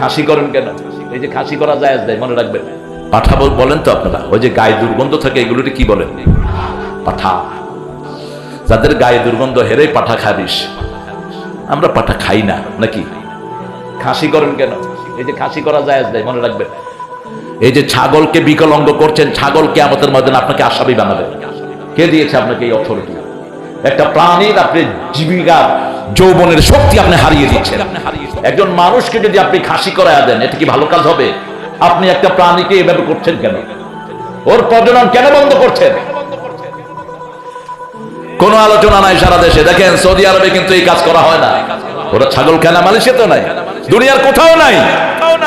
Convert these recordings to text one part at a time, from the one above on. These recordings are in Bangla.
খাসি করেন কেন? এই যে খাসি করা যায় দেয়, মনে রাখবেন। পাঠা বলেন তো আপনারা, ওই যে গায়ে দুর্গন্ধ থাকে, এগুলোকে কি বলেন? পাঠা। যাদের গায়ে দুর্গন্ধ হেরে পাঠা খাবিস। আমরা পাঠা খাই না, নাকি? খাসি করেন কেন? এই যে খাসি করা যায় দেয়, মনে রাখবেন। এই যে ছাগলকে বিকলঙ্গ করছেন ছাগলকে আমাদের মধ্যে আপনাকে আসামি বানাবেন কে দিয়েছে আপনাকে এই অথরিটি একটা প্রাণীর আপনি জীবিকা যৌবনের শক্তি আপনি হারিয়ে দিচ্ছেন। একজন মানুষকে যদি আপনি খাসি করায় দেন, এটা কি ভালো কাজ হবে? আপনি একটা প্রাণীকে এভাবে করছেন কেন? ওর প্রজনন কেন বন্ধ করছেন? কোন আলোচনা নাই সারা দেশে। দেখেন, সৌদি আরবে কিন্তু এই কাজ করা হয় না। ওরা ছাগল কেনা মালয়েশিয়া তো নাই। দুনিয়ার কোথাও নাই।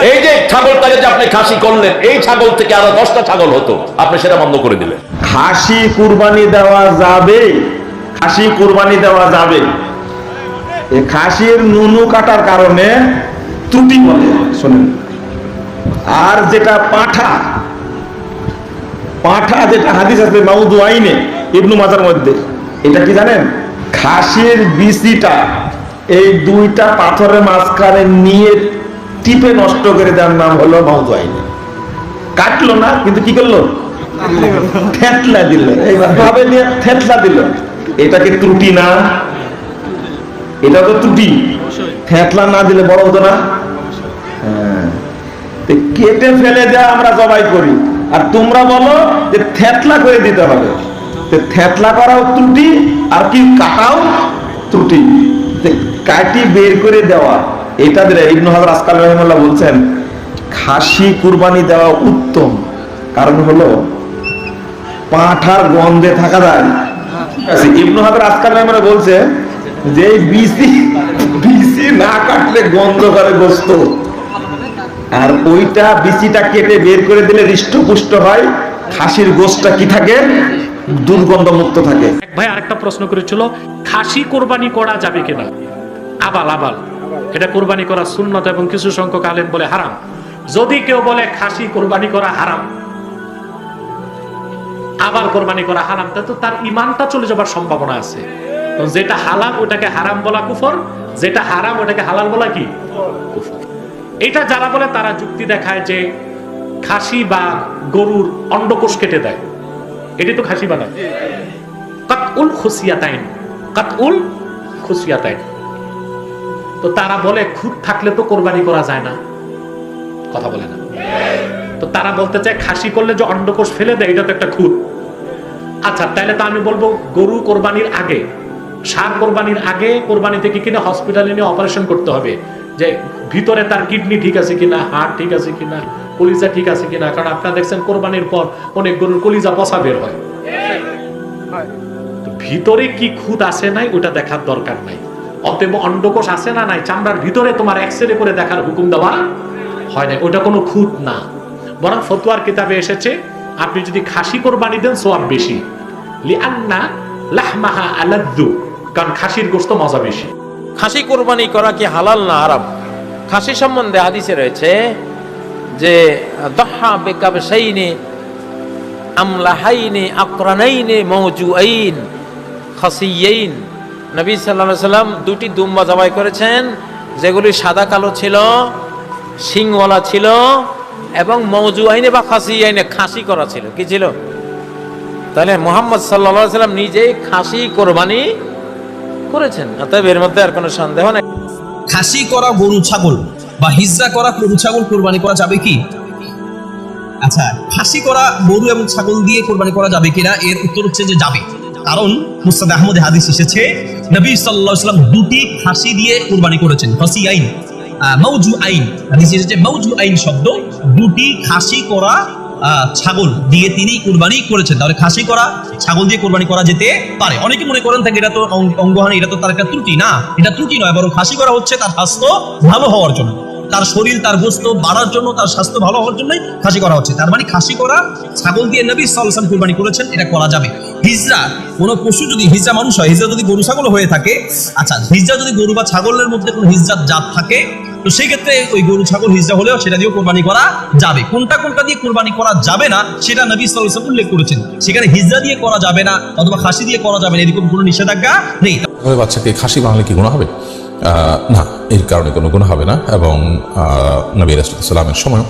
এই যে ছাগলটাকে যে আপনি খাসি করলেন, এই ছাগল থেকে আরও দশটা ছাগল হতো। আপনি সেটা বন্ধ করে দিলেন। খাসি কুরবানি দেওয়া যাবে। খাসি কুরবানি দেওয়া যাবে। খাসির নুনু কাটার কারণে ত্রুটি বলে। শোনেন। আর যেটা পাঠা পাঠা যেটা হাদিস আছে মাউদু আইনে, ইবনু মাজার মধ্যে, এটা কি জানেন? খাসির বিচিটা এই দুইটা পাথরের মাঝখানে নিয়ে টিপে নষ্ট করে দেওয়ার নাম হলো মাউদু আইনে। কাটলো না, কিন্তু কি করল? থেতলা দিল। এইভাবে নিয়ে থেতলা দিল। এটা কি ত্রুটি না। এটা তো ত্রুটি থেতলা না দিলে বড় হতো না? হ্যাঁ। কেটে ফেলে দেওয়া আমরা জবাই করি। আর তোমরা বলো যে থেতলা করে দিতে হবে। থেতলা করাও ত্রুটি আর কি কাটাও ত্রুটি। কাটি বের করে দেওয়া। এটা দিলে ইবনু হাজার আসকাল রহিমাল্লাহ বলছেন খাসি কুরবানি দেওয়া উত্তম। কারণ হলো পাঁঠার গন্ধে থাকা যায়। ইবনু হাজার আজকাল আমরা বলছে যে বিসি বিসি না কাটলে গন্ধ করে গোস্ত আর ওইটা বিচিটা কেটে বের করে দিলে হৃষ্টপুষ্ট হয়, খাসির গোস্তটা কি থাকে? দুর্গন্ধ মুক্ত থাকে ভাই আরেকটা প্রশ্ন করেছিল, খাসি কোরবানি করা যাবে কিনা? আবাল আবাল। এটা কোরবানি করা সুন্নত এবং কিছু সংখ্যক আলেম বলে হারাম। যদি কেউ বলে খাসি কোরবানি করা হারাম, আবার কোরবানি করা হারাম তা তার ইমানটা চলে যাবার সম্ভাবনা আছে। যেটা হালাল, ওটাকে হারাম বলা কুফর। যেটা হারাম, ওটাকে হালাল বলা কি? এটা যারা বলে, তারা যুক্তি দেখায় যে খাসি বা গরুর অন্ডকোষ কেটে দেয়। এটি তো খাসি বানায়। কাতউল খুসিয়াতাইন। কাতউল খুসিয়াতাইন। তো তারা বলে খুদ থাকলে তো কোরবানি করা যায় না। কথা বলে না। তো তারা বলতে চায়, খাসি করলে যে অন্ডকোষ ফেলে দেয়, এটা তো একটা খুদ আচ্ছা তাহলে তো আমি বলব, গরু কোরবানির আগে সার কোরবানির আগে কোরবানি থেকে কিনা হসপিটালে নিয়ে অপারেশন করতে হবে। যে ভিতরে তার কিডনি ঠিক আছে কিনা হার্ট ঠিক আছে কিনা, কলিজা ঠিক আছে কিনা, কারণ আপনারা দেখছেন কোরবানির পর অনেক গরুর কলিজা পচা বের হয়। ভিতরে কি খুদ আছে নাই, ওটা দেখার দরকার নাই। অতএব অন্ডকোষ আছে না নাই, চামড়ার ভিতরে তোমার এক্সরে করে দেখার হুকুম দেওয়া হয় না ওটা কোনো খুদ না। বরং ফতুয়ার কিতাবে এসেছে, আপনি যদি খাসি কোরবানি দেন, সোয়াব বেশি। লিআন্না লাহমাহা আলাদ্দু। কারণ খাসির গোস্ত মজা বেশি। খাসি কোরবানি করা কি হালাল না আরাম খাসি সম্বন্ধে হাদিসে রয়েছে যে, দহা বেকাবসাইনে আমলাহাইনে, আকরানাইনে, মৌজুআইন, খাসিয়াইন। নবী সাল্লাল্লাহু সাল্লাম দুটি দুম্বা জবাই করেছেন, যেগুলি সাদা কালো ছিল, শিংওয়ালা ছিল, এবং মৌজু আইনে বা খাসি আইনে খাসি করা ছিল। কি ছিল? তাহলে মোহাম্মদ সাল্লাল্লাহু সাল্লাম নিজেই খাসি কোরবানি করেছেন, অতএব এর মধ্যে আর কোনো সন্দেহ নেই। খাসি করা গরু ছাগল বা হিজরা করা গরু ছাগল কোরবানি করা যাবে কি? আচ্ছা খাসি করা গরু এবং ছাগল দিয়ে কোরবানি করা যাবে কিনা? এর উত্তর হচ্ছে যে যাবে। কারণ মুস্তাদ আহমদে হাদিস এসেছে, নবী আলাইহি সাল্লাম দুটি খাসি দিয়ে কোরবানি করেছেন। ফাসি আইন মৌজু আইন, হাদিসে এসেছে মৌজু আইন শব্দ, দুটি খাসি করা ছাগল দিয়ে তিনি কুরবানি করেছেন। তাহলে খাসি করা, ছাগল দিয়ে কোরবানি করা যেতে পারে। অনেকে মনে করেন থাকে এটা তো অঙ্গহানি, এটা তো তার একটা ত্রুটি। না, এটা ত্রুটি নয়, বরং খাসি করা হচ্ছে তার স্বাস্থ্য ভালো হওয়ার জন্য। তার শরীর, তার গোস্ত বাড়ার জন্য, তার স্বাস্থ্য ভালো হওয়ার জন্যই খাসি করা হচ্ছে। তার মানে খাসি করা, ছাগল দিয়ে নবী সাল্লাম কুরবানি করেছেন, এটা করা যাবে। হিজরা, কোনো পশু যদি, হিজরা মানুষ হয়, হিজরা যদি গরু, ছাগল হয়ে থাকে আচ্ছা হিজরা যদি গরু বা ছাগলের মধ্যে কোনো হিজরার জাত থাকে তো সেই ক্ষেত্রে ওই গরু ছাগল হিজরা হলেও সেটা দিয়েও কোরবানি করা যাবে। কোনটা কোনটা দিয়ে কোরবানি করা যাবে না সেটা নবী সাল্লাম উল্লেখ করেছেন। সেখানে হিজরা দিয়ে করা যাবে না অথবা খাসি দিয়ে করা যাবে না এরকম কোনো নিষেধাজ্ঞা নেই। বাচ্চাকে খাসি বানালে কি গুণা হবে? না এর কারণে কোনো গুণ হবে না এবং নবী রাসুলামের সময়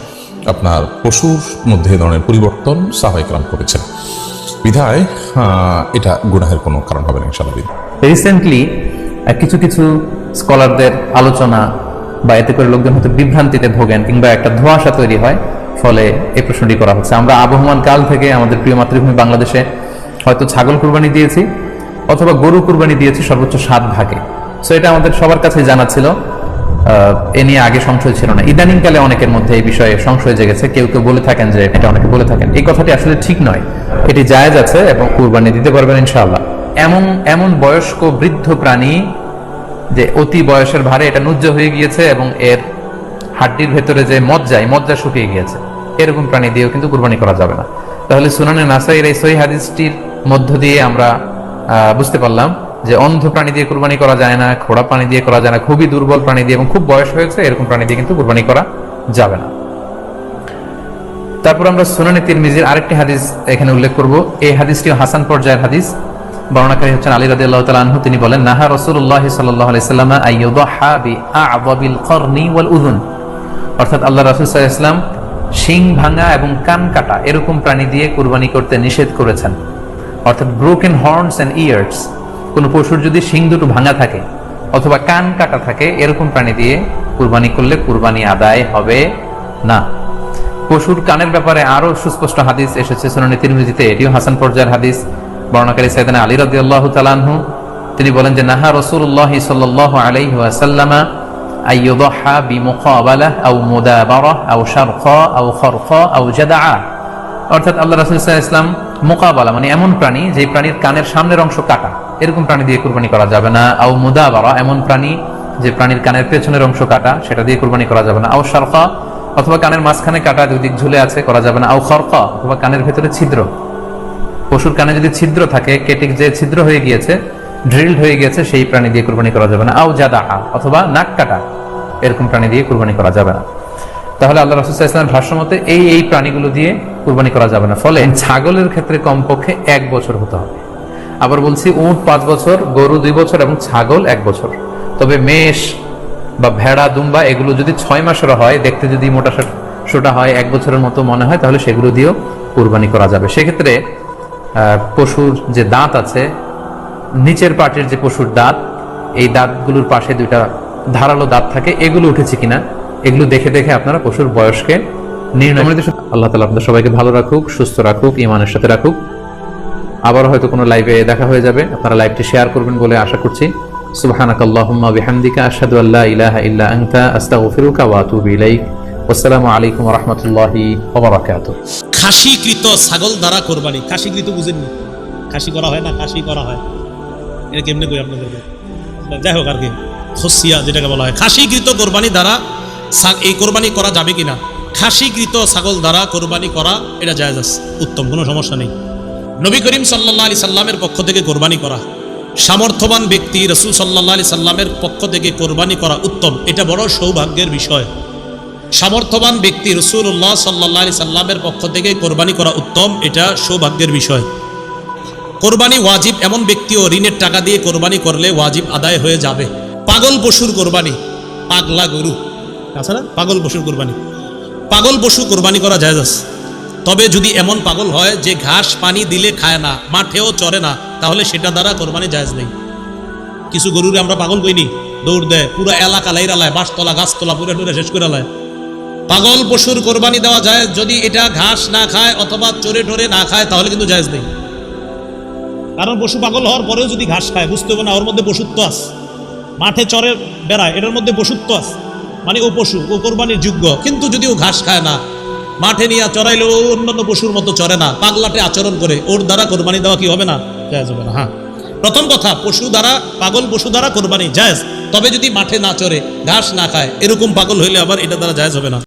আপনার পশুর মধ্যে ধরনের পরিবর্তন সাহাইকরাম করেছেন। বিধায় এটা গুনাহের কোনো কারণ হবে না ইনশাল্লাহ রিসেন্টলি কিছু কিছু স্কলারদের আলোচনা বা এতে করে লোকজন হয়তো বিভ্রান্তিতে ভোগেন কিংবা একটা ধোঁয়াশা তৈরি হয়, ফলে এই প্রশ্নটি করা হচ্ছে। আমরা আবহমান কাল থেকে আমাদের প্রিয় মাতৃভূমি বাংলাদেশে হয়তো ছাগল কুরবানি দিয়েছি অথবা গরু কুরবানি দিয়েছি সর্বোচ্চ সাত ভাগে। সো এটা আমাদের সবার কাছে জানা ছিল। এ নিয়ে আগে সংশয় ছিল না। ইদানিংকালে অনেকের মধ্যে এই বিষয়ে সংশয় জেগেছে। কেউ কেউ বলে থাকেন যে এটা অনেকে বলে থাকেন। এই কথাটি আসলে ঠিক নয়। এটি জায়েজ আছে এবং কুরবানি দিতে পারবেন ইনশাআল্লাহ। এমন এমন বয়স্ক বৃদ্ধ প্রাণী যে অতি বয়সের ভারে এটা নুজ্জ হয়ে গিয়েছে এবং এর হাড্ডির ভেতরে যে মজ্জায়, মজ্জা শুকিয়ে গিয়েছে। এরকম প্রাণী দিয়েও কিন্তু কুরবানি করা যাবে না। তাহলে সুনানে নাসাইয়ের এই সহি হাদিসটির মধ্য দিয়ে আমরা বুঝতে পারলাম যে অন্ধ প্রাণী দিয়ে কুরবানি করা যায় না, খোড়া প্রাণী দিয়ে করা যায় না, খুবই দুর্বল প্রাণী দিয়ে এবং খুব বয়স হয়েছে, এরকম প্রাণী দিয়ে কিন্তু কুরবানি করা যাবে না। তারপর আমরা সুনানি তিরমিজির আরেকটি হাদিস এখানে উল্লেখ করব। এই হাদিসটিও হাসান পর্যায়ের হাদিস। বর্ণাকারী হচ্ছেন আলী রাদিয়াল্লাহু তাআলা আনহু। তিনি বলেন, নাহা সাল্লাল্লাহু সাল্লাম অর্থাৎ আল্লাহ রাসূল সাল্লাল্লাহু শিং ভাঙা এবং কান কাটা এরকম প্রাণী দিয়ে কুরবানি করতে নিষেধ করেছেন। অর্থাৎ ব্রোকেন হর্নস এন্ড ইয়ার্স কোন পশুর যদি শিং দুটো ভাঙা থাকে অথবা কান কাটা থাকে, এরকম প্রাণী দিয়ে কুরবানি করলে কুরবানি আদায় হবে না। পশুর কানের ব্যাপারে আরও সুস্পষ্ট হাদিস এসেছে সুনানি তিরমিজিতে, এটিও হাসান পর্যায়ের হাদিস। বর্ণাকারী সাইদানা আলী রাদিয়াল্লাহু তাআলা আনহু, তিনি বলেন যে, নাহা রাসূলুল্লাহ সাল্লাল্লাহু আলাইহি অর্থাৎ আল্লাহ মানে এমন প্রাণী প্রাণীর কানের সামনের অংশ কাটা। এরকম প্রাণী দিয়ে কুরবানি করা যাবে না। এমন প্রাণী যে প্রাণীর কানের পেছনের অংশ কাটা, সেটা দিয়ে কুরবানি করা যাবে না। অথবা কানের মাঝখানে কাটা, দুই দিক ঝুলে আছে, করা যাবে না। আও খরকা অথবা কানের ভেতরে ছিদ্র। পশুর কানে যদি ছিদ্র থাকে, কেটে যে ছিদ্র হয়ে গিয়েছে ড্রিলড হয়ে গিয়েছে, সেই প্রাণী দিয়ে কুরবানি করা যাবে না। আও জাদাহা, অথবা নাক কাটা, এরকম প্রাণী দিয়ে কুরবানি করা যাবে না। তাহলে আল্লাহ রসুল ইসলামের ভাষ্য মতে এই এই প্রাণীগুলো দিয়ে কুরবানি করা যাবে না। ফলে ছাগলের ক্ষেত্রে কমপক্ষে এক বছর হতে হবে। আবার বলছি, উট পাঁচ বছর, গরু দুই বছর এবং ছাগল এক বছর। তবে মেষ বা ভেড়া, দুম্বা, এগুলো যদি ছয় মাসের হয়, দেখতে যদি মোটা সোটা হয়, এক বছরের মতো মনে হয়, তাহলে সেগুলো দিয়েও কুরবানি করা যাবে। সেক্ষেত্রে পশুর যে দাঁত আছে নিচের পাটের যে পশুর দাঁত এই দাঁতগুলোর পাশে দুইটা ধারালো দাঁত থাকে। এগুলো উঠেছে কিনা এগুলো দেখে দেখে আপনারা পশুর বয়সকে নির্ণয় আল্লাহ তালা আপনাদের সবাইকে ভালো রাখুক সুস্থ রাখুক ইমানের সাথে রাখুক। আবার হয়তো কোনো লাইভে দেখা হয়ে যাবে। আপনারা লাইভটি শেয়ার করবেন বলে আশা করছি। সুবহানাক আল্লাহুম্মা বিহামদিকা আশহাদু আল্লা ইলাহা ইল্লা আনতা আস্তাগফিরুকা ওয়া আতুবু ইলাইক। ওয়াসসালামু আলাইকুম রাহমাতুল্লাহি ওয়া বারাকাতুহু। খাসিকৃত ছাগল দ্বারা কোরবানি। খাসিকৃত বুঝেননি? খাসি করা হয় না? খাসি করা হয়। এটা কেমনে কই আপনাদেরকে যাই হোক আর কি। খসিয়া যেটাকে বলা হয়। খাসিকৃত কোরবানি দ্বারা এই কোরবানি করা যাবে কিনা? খাসিকৃত ছাগল দ্বারা কোরবানি করা এটা জায়েজ আছে। উত্তম, কোনো সমস্যা নেই। নবী করিম সাল্লাহ আলি সাল্লামের পক্ষ থেকে কোরবানি করা। সামর্থ্যবান ব্যক্তি রসুল সাল্লাহ আলি সাল্লামের পক্ষ থেকে কোরবানি করা উত্তম। এটা বড় সৌভাগ্যের বিষয়। সামর্থ্যবান ব্যক্তি রসুল্লাহ সাল্লাহ আলি সাল্লামের পক্ষ থেকে কোরবানি করা উত্তম, এটা সৌভাগ্যের বিষয়। কোরবানি ওয়াজিব, এমন ব্যক্তিও ঋণের টাকা দিয়ে কোরবানি করলে ওয়াজিব আদায় হয়ে যাবে। পাগল পশুর কোরবানি, পাগলা গরু। তাছাড়া পাগল পশুর কোরবানি। পাগল পশু কোরবানি করা যায় আছে। তবে যদি এমন পাগল হয় যে ঘাস পানি দিলে খায় না, মাঠেও চড়ে না, তাহলে সেটা দ্বারা কোরবানি জায়জ নেই। কিছু গরুরে আমরা পাগল কইনি, দৌড় দেয়, পুরো এলাকা লাইরালায় বাঁশতলা গাছতলা পুরো টুরে শেষ করে লায়। পাগল পশুর কোরবানি দেওয়া যায়, যদি এটা ঘাস না খায় অথবা চড়ে টরে না খায়, তাহলে কিন্তু জায়েজ নেই। কারণ পশু পাগল হওয়ার পরেও যদি ঘাস খায়, বুঝতে হবে না, ওর মধ্যে পশুত্ব আছে। মাঠে চরে বেড়ায়, এটার মধ্যে পশুত্ব আছে। মানে ও পশু, ও কোরবানির যোগ্য। কিন্তু যদি ও ঘাস খায় না, মাঠে নিয়ে চড়াইলে ও অন্যান্য পশুর মতো চড়ে না, পাগলাটে আচরণ করে, ওর দ্বারা কোরবানি দেওয়া কি হবে না? জায়েজ হবে না হ্যাঁ। প্রথম কথা, পশু দ্বারা, পাগল পশু দ্বারা কোরবানি জায়েজ। তবে যদি মাঠে না চড়ে, ঘাস না খায়, এরকম পাগল হইলে আবার এটা দ্বারা জায়েজ হবে না।